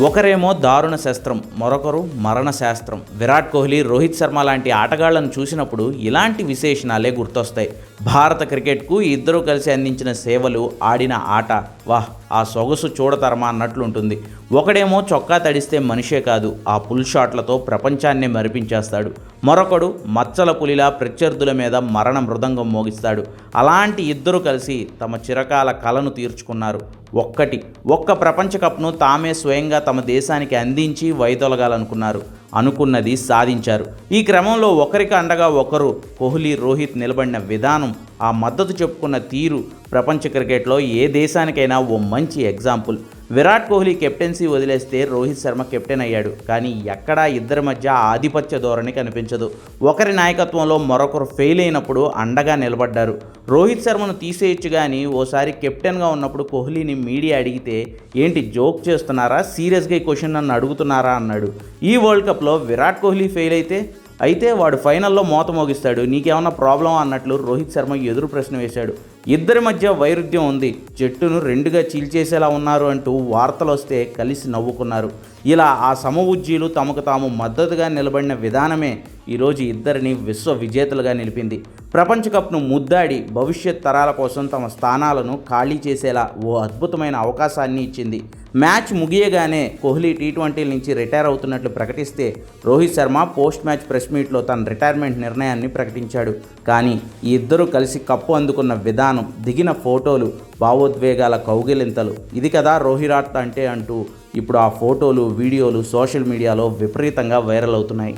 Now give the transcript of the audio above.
ఒకరేమో దారుణ శస్త్రం మరొకరు మరణ శాస్త్రం. విరాట్ కోహ్లీ రోహిత్ శర్మ లాంటి ఆటగాళ్ళను చూసినప్పుడు ఇలాంటి విశేషణాలే గుర్తొస్తాయి. భారత క్రికెట్కు ఇద్దరూ కలిసి అందించిన సేవలు ఆడిన ఆట. వాహ్ ఆ సొగసు చూడతరమా అన్నట్లుంటుంది. ఒకడేమో చొక్కా తడిస్తే మనిషే కాదు ఆ పుల్ షాట్లతో ప్రపంచాన్నే మరిపించేస్తాడు. మరొకడు మచ్చల పులిలా ప్రత్యర్థుల మీద మరణ మృదంగం మోగిస్తాడు. అలాంటి ఇద్దరు కలిసి తమ చిరకాల కలను తీర్చుకున్నారు. ఒక్కటి ఒక్క ప్రపంచ కప్ను తామే స్వయంగా తమ దేశానికి అందించి వైదొలగాలనుకున్నారు. అనుకున్నది సాధించారు. ఈ క్రమంలో ఒకరికి అండగా ఒకరు కోహ్లీ రోహిత్ నిలబడిన విధానం ఆ మద్దతు చెప్పుకున్న తీరు ప్రపంచ క్రికెట్లో ఏ దేశానికైనా ఓ మంచి ఎగ్జాంపుల్. విరాట్ కోహ్లీ కెప్టెన్సీ వదిలేస్తే రోహిత్ శర్మ కెప్టెన్ అయ్యాడు. కానీ ఎక్కడా ఇద్దరి మధ్య ఆధిపత్య ధోరణి కనిపించదు. ఒకరి నాయకత్వంలో మరొకరు ఫెయిల్ అయినప్పుడు అండగా నిలబడ్డారు. రోహిత్ శర్మను తీసేయచ్చు కానీ ఓసారి కెప్టెన్గా ఉన్నప్పుడు కోహ్లీని మీడియా అడిగితే ఏంటి జోక్ చేస్తున్నారా? సీరియస్గా ఈ క్వశ్చన్ నన్ను అడుగుతున్నారా? అన్నాడు. ఈ వరల్డ్ కప్లో విరాట్ కోహ్లీ ఫెయిల్ అయితే అయితే వాడు ఫైనల్లో మోత మోగిస్తాడు. నీకేమన్నా ప్రాబ్లం అన్నట్లు రోహిత్ శర్మ ఎదురు ప్రశ్న వేశాడు. ఇద్దరి మధ్య వైరుధ్యం ఉంది. జట్టును రెండుగా చీల్చేసేలా ఉన్నారు అంటూ వార్తలు వస్తే కలిసి నవ్వుకున్నారు. ఇలా ఆ సమవుజ్జీలు తమకు తాము మద్దతుగా నిలబడిన విధానమే ఈరోజు ఇద్దరిని విశ్వ విజేతలుగా నిలిపింది. ప్రపంచ కప్ను ముద్దాడి భవిష్యత్ తరాల కోసం తమ స్థానాలను ఖాళీ చేసేలా ఓ అద్భుతమైన అవకాశాన్ని ఇచ్చింది. మ్యాచ్ ముగియగానే కోహ్లీ టీ ట్వంటీల నుంచి రిటైర్ అవుతున్నట్లు ప్రకటిస్తే Rohit Sharma post match press మీట్లో తన రిటైర్మెంట్ నిర్ణయాన్ని ప్రకటించాడు. కానీ ఈ ఇద్దరూ కలిసి కప్పు అందుకున్న విధానం దిగిన ఫోటోలు భావోద్వేగాల కౌగిలింతలు. ఇది కదా రోహిరాట్ అంటే అంటూ ఇప్పుడు ఆ ఫోటోలు వీడియోలు సోషల్ మీడియాలో విపరీతంగా వైరల్ అవుతున్నాయి.